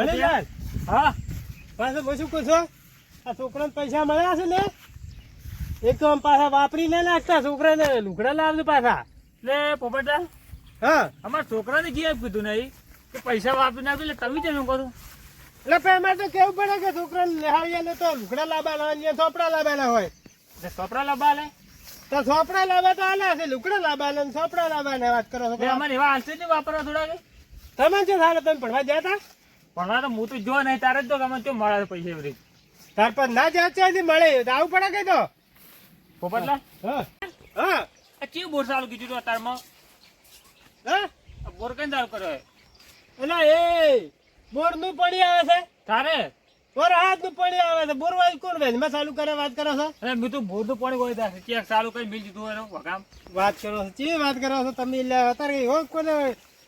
ભણીલાલ હા. પાછો હું શું કહું છું? આ છોકરાને પૈસા મળ્યા છે ને? એક તો આમ પાછા વાપરી લે નાખતા છોકરાને લુગડા લાવજો પાછા. એટલે પોપટા હા. અમારા છોકરાને જી કીધું નહીં? કે પૈસા વાપરી નાખ્યું એટલે તમે તેનું કરું. એટલે એમાં તો કેવું પડે કે છોકરાને નિહાળીએ તો લુગડા લાવવાના હોય ચોપડા લાવવાના હોય. એટલે કપડા લાવવા લે તો ચોપડા લાવવા તો આલા છે લુગડા લાવવાના ને ચોપડા લાવવાના વાત કરો છો અમારે એવા નહીં વાપરવા થોડા કે તમે જે થાય તમે ભણવા ગયા આ તો હું તો જો નહીં તારે જ તો ગમે તો મળે પૈસા એવી રીતે. તાર પર ના જાય ત્યાંથી મળે. આવું પડે કઈ તો પોપટલા હા. હા. આ બોર ચાલુ કીધું તું અત્યારમાં? હા? બોર કઈ ચાલુ કર્યો? એટલે એ બોરનું પડી આવે છે. તારે? બોર હાથનું પડી આવે છે. બોર વાળી કોણ વેજમાં ચાલુ કરે વાત કરો છો? અરે મેં તો બોરનું પાણી કોઈ થાય ચેક ચાલુ કરી મિલ દીધું એનો વગામ. વાત કરો છો. ચી વાત કરો છો તમે? એટલે અત્યારે હો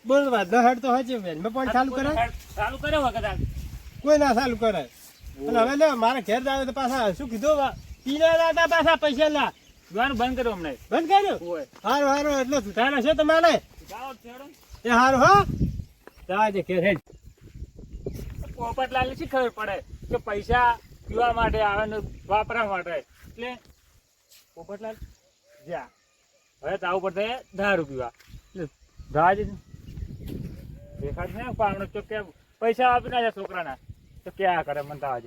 બોર વાત ન હડતો તો છે વેનમાં પણ ચાલુ કરે ચાલુ કરે વખત કોઈ ના ચાલુ કરે અને હવે લે મારે ઘેર જાવે તો પાછા શું કીધું? પીના દાદા પાછા પૈસા ના જોવાનું બંધ કર્યો હમણાં બંધ કર્યું. હારું હારું એટલે સુધારો છે તમારે. એ હારું હો. જાજે ઘેર હેડ. પોપટલાલને શી ખબર પડે કે પૈસા પીવા માટે આવે ને વાપરવા માટે? એટલે પોપટલાલ જ્યાં હવે તો આવું પડશે દારૂ પીવા. એટલે રાજ દેખાડ ને તો કે પૈસા આપી ના છોકરાના. તો ક્યાં કરે, મને તાજ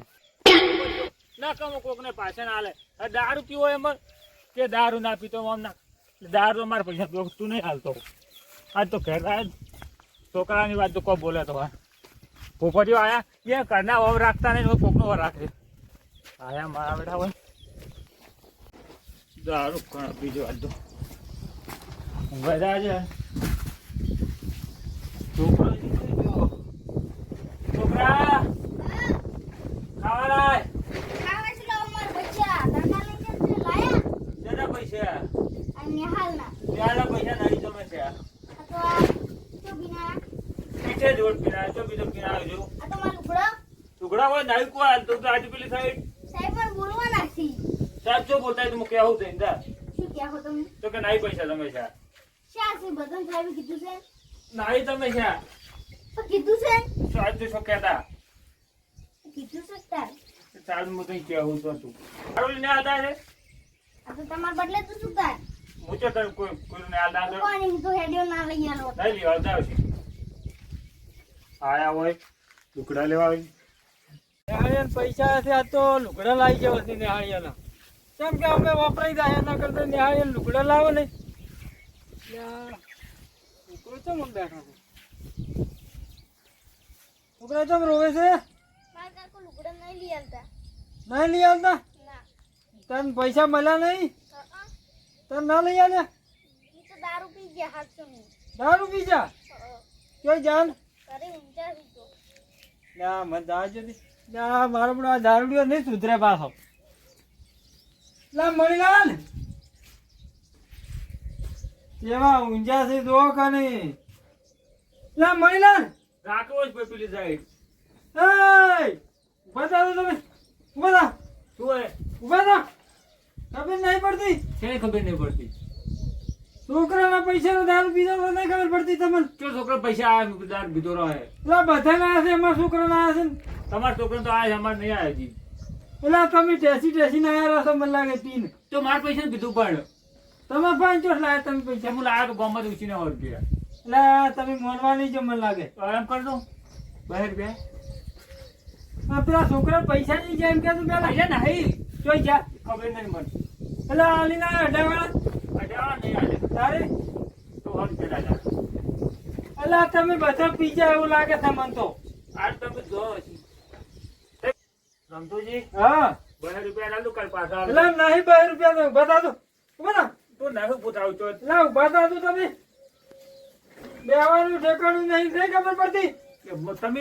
ના કમો કોકને પાછા ના હાલે. દારૂ પીવો એમાં કે દારૂ ના પીતો આમ ના. દારૂ અમારે પૈસા પીવો તું નહીં હાલતો. આજ તો ઘેર છોકરાની વાત તો કોઈ બોલે તો પોપટીઓ આયા. એ ઘરના વવ રાખતા નહીં કોકનો વર રાખે. આયા મારા બેટા હોય. દારૂ બીજો આજ તો. બધા છે. સાહેબ જો બોલતા હોય તો કેવું થઈ દા શું કહો છો તમે? તો કે નહીં પૈસા તમે છે શું છે બધા સાહેબે કીધું છે? નાઈ તમે છે. તો કીધું છે? સાજ તો કેતા કીધું છે તાર? સાહેબ હું કઈ કેવું તો તું. તારું ને આદા છે આ તો તમાર બદલે તો શું કર? હું તો તને કોઈ કોઈ ને આદા દો કોની હું તો હેડિયો ના લઈ આલો? લઈ લ્યો આવતા છે. આયા હોય લુકડા લેવા આવી. નિહાળિયાને પૈસા છે આ તો લુકડા લાવી જવા છે નિહાળિયાના. કેમ કે અમે વપરાઈ જાય એના કરતા નિહાળિયા લુકડા લાવો ને. છોકરો ચમ આમ બેઠો છે? છોકરા ચમ રોવે છે? મારા કાકો લુગડા નહીં લઈ આલતા નહીં લઈ આવતા? તને પૈસા મળ્યા નહીં. તને ના લઈ આવ્યા દારૂ પી ગયા હાથસો દારૂ પીજા ક્યાં જાન. ના મને દાજ ના મારો પણ આ દારૂડિયો નહીં સુધરે પાછો. લા મણીલાલ! કેવા ઊંઝા છે જો કને લા મણીલાલ રાખવો જ પડે પેલી સાઈડ. એય ઊભા દો તમે. ઊભા થા શું હે ઊભા થા ખબર નહીં પડતી. છે ખબર નહીં પડતી? છોકરાના પૈસા દારૂ પીધો તો નહીં ખબર પડતી તમને. જો છોકરો પૈસા આવે દાર બીજો રહે પેલા બધા ના છે અમારા છોકરા ના ને. તમારા છોકરો તો આ અમારે નહીં આવ્યા હજી. પેલા તમે ટેસી ટેસી ના આવ્યા છો મને લાગે પીને તો મારા પૈસા પીધું પણ તમે પાંચ ચોટ લાયા તમે પૈસા હું લાયા તો ગામમાં ઉછીને સો રૂપિયા એટલે તમે મોનવાની જો મને લાગે. આરામ કરજો બહેર બે. આ પેલા છોકરા પૈસા ની જેમ કે તું પેલા છે નહીં. જોઈ જા. ખબર નહીં મને. એટલે આલી ના અઢાવાળા. અઢાર નહીં આજે તારે? તો સો રૂપિયા એટલે તમે બધા પીજા એવું લાગે છે મને તો. આજ તમે જો રમતુજી હા. બે રૂપિયા લાલ કાલ પાછા. એટલે નહીં બે રૂપિયા તો બતા દો બતા તો નાખું પૂછાવું છો ના ઊભા થા તું તમે. બેવાનું ઠેકાણું નહીં નહીં ખબર પડતી. તમે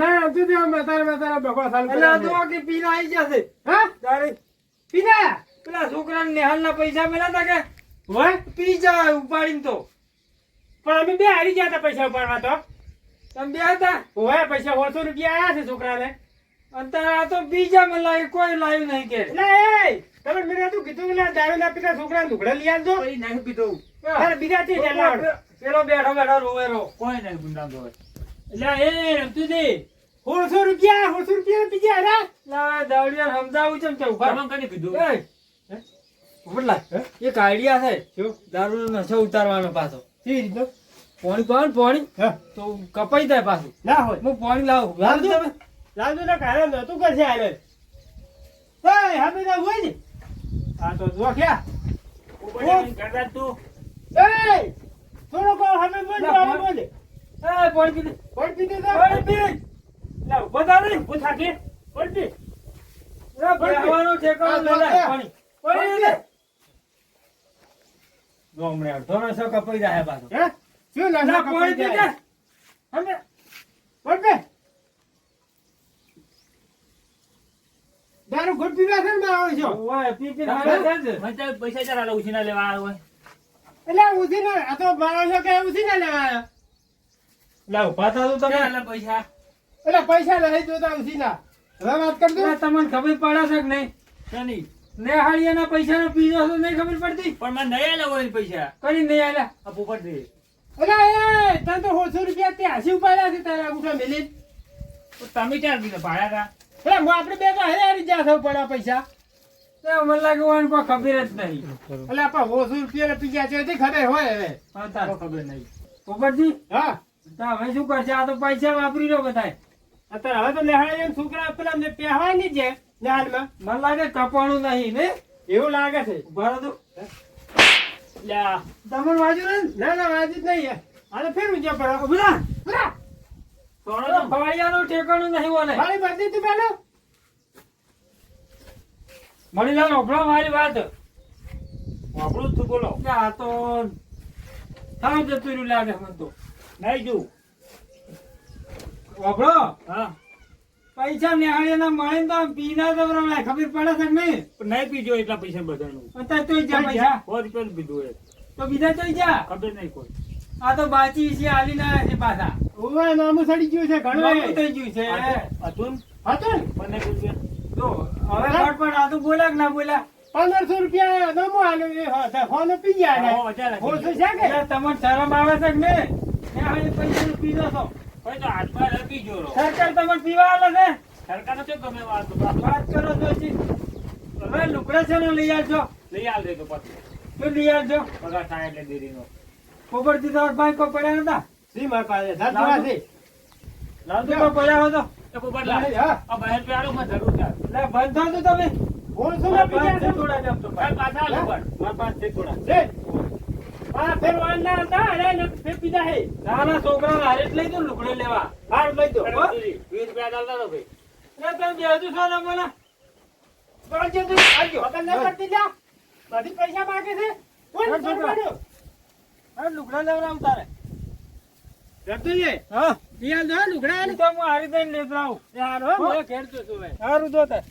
સાહેબ, બકવાસ એટલે તો પીના જશે હા? તારે પીના? પેલા છોકરાને નિહાલના પૈસા મળ્યા કે? હોય? પી જા ઉપાડીને તો. પણ અમે બે હારી ગયા હતા પૈસા ઉપાડવા તો. તમે બે હતા? હોય પૈસા સોળસો રૂપિયા આયા છે છોકરાને. અંતર આ તો બીજા મને કોઈ લાવ્યું નહીં કે. એ તમે મેં તું કીધું કે દારૂ ના પીતા છોકરા લુગડા લઈ આવજો. કોઈ નહીં પીધું. બીજા છે પેલો બેઠો બેઠો રોવે રો કોઈ નહીં ગુંડા તો એટલે એ રમતુજી. સોળસો રૂપિયા સોળસો રૂપિયા પીજે અરે લા દાવડિયા સમજાવું છે કે ઊભા મને કને કીધું? એ ઉપરલા એક આઈડિયા છે. શું દારૂ નશો ઉતારવાનો પાછો. કેવી રીતનો? પાણી પાણ. પાણી તો કપાઈ જાય પાછું. ના હોય. હું પાણી લાવું. લાવજો. લાવજો ના કારણ નતું કરશે આલે એ હમે ના હોય ને. આ તો જો ક્યાં? પોપટલાલ કરતા તું. એ થોડો કો હવે બોલ બોલ. બોલ. એ પાણી પી પાણી પી દે પાણી પી લા ઊભો થા રે ઊભો થા કે. પાણી પી રે બેહવાનો ઠેકાણો લે લે પાણી. પાણી લે હમણે અડધો નશો કપાઈ જાય પાછો હે? શું હમે પી દારૂ ઘૂંટ પીવા છે ને આવે છે? ઓય પી પી હાલે છે મને તો પૈસા ચાલ આલો ઉછીના લેવા આવ્યો હોય. એટલે ઉધી ને આ તો મારો છે કે ઉધી ને લેવા લા ઊભા થા તમે. એટલે પૈસા. એટલે પૈસા લઈ જોતા ઉધી ના હવે વાત કર દો તમને ખબર પડે છે કે નહીં? શેની? પૈસા પૈસાનો પીજો તો નહીં ખબર પડતી? પણ મને નહીં આલે હોય પૈસા. કરી નહીં આલે? આ પોપટ દે અરે એ તને તો સોળસો રૂપિયા ત્યાં હસી ઉપાડ્યા છે તારા અંગૂઠા મેલી તમે ચાર દીધા ભાડા એટલે હું આપણે બે તો હરે હારી જ્યાં થવું પડે પૈસા. મને લાગે કોઈ ખબર જ નહીં. એટલે આપણે સોળસો રૂપિયા પીજા છે તે ખબર હોય હવે. તા ખબર નહીં. પોપટજી હા. તો હવે શું કરશે? આ તો પૈસા વાપરી રહ્યો બધાય. અત્યારે હવે તો લેહાડા છોકરા પેલા ને પહેવાની છે લેહાડમાં મને લાગે કપાણું નહીં ને? એવું લાગે છે. ભરા તો. તમને વાંચ્યું ને? ના વાજુ જ નહીં. આને ફેર ઊંચા પડો બોલા તો ઠેકાણું નહીં બોલે મારી બધી તું પેલો મણીલાલ ઓભળો મારી વાત. વાપરું તું બોલો. કે આ તો થાવ જતું રહ્યું લાગે મને તો. નહીં જોઉં. ઓભળો હા. પૈસા નિહાળીના મળે ને તો પીના તો ખબર પડે છે નહીં? પણ નહીં પીજો એટલા પૈસા બધાનું. અત્યારે તો જા પૈસા. સો રૂપિયા પીધું તો બીજા તો જા. ખબર નહીં કોઈ. આ તો બાચી છે આલી ના છે પાછા. ઓવા નામું સડી ગયું છે ઘણું થઈ ગયું છે. હતું હતું મને પૂછ્યું તો હવે પણ આ તો બોલા ના બોલા પંદરસો રૂપિયા નમો આલ્યો ફોન પી ગયા હો, વધારે ઓછું છે કે? તમને શરમ આવે છે કે ને એ હવે પૈસા પીધો છો. ભાઈ તો હાથમાં લગી જો રો. સરકાર તમને પીવા આલે છે? સરકાર તો ગમે વાત તો વાત કરો છો હવે લુકડા છે ને લઈ આવજો. લઈ આવજો તો પછી. લઈ આવજો. પગાર થાય એટલે દેરીનો. પોપટથી તમારા ભાઈ કો પડ્યા નતા? સી માર પાસે છે લાવજો કોઈ પડ્યા હતો તો. લાવ. હા. આ બહેન પે આલો, મને જરૂર છે. લે બંધો તો તમે. બોલશો ના બીજા છે? થોડા જમ તો ભાઈ. પાછા આલો પણ. મારા પાસે છે થોડા છે હા ફેર વાંડા હતા અરે ને ફેર પીધા હે. ના ના છોકરા હારે જ લઈ દો લુગડો લેવા. હાર લઈ દો. હો? વીસ રૂપિયા આલતા તો ભાઈ. ના તમે બેહજો છો ને બોલા બોલજો તું આવજો વગર ન કરતી જા. બધી પૈસા માંગે છે. કોણ છોકરા હા લુગડા લેવડાવું તારે. જતુજી હા. પિયાલ દો લુગડા. તો હું હારી દઈને લેતા આવું યાર હો. મેં ઘેર તો છું હારું દો તાર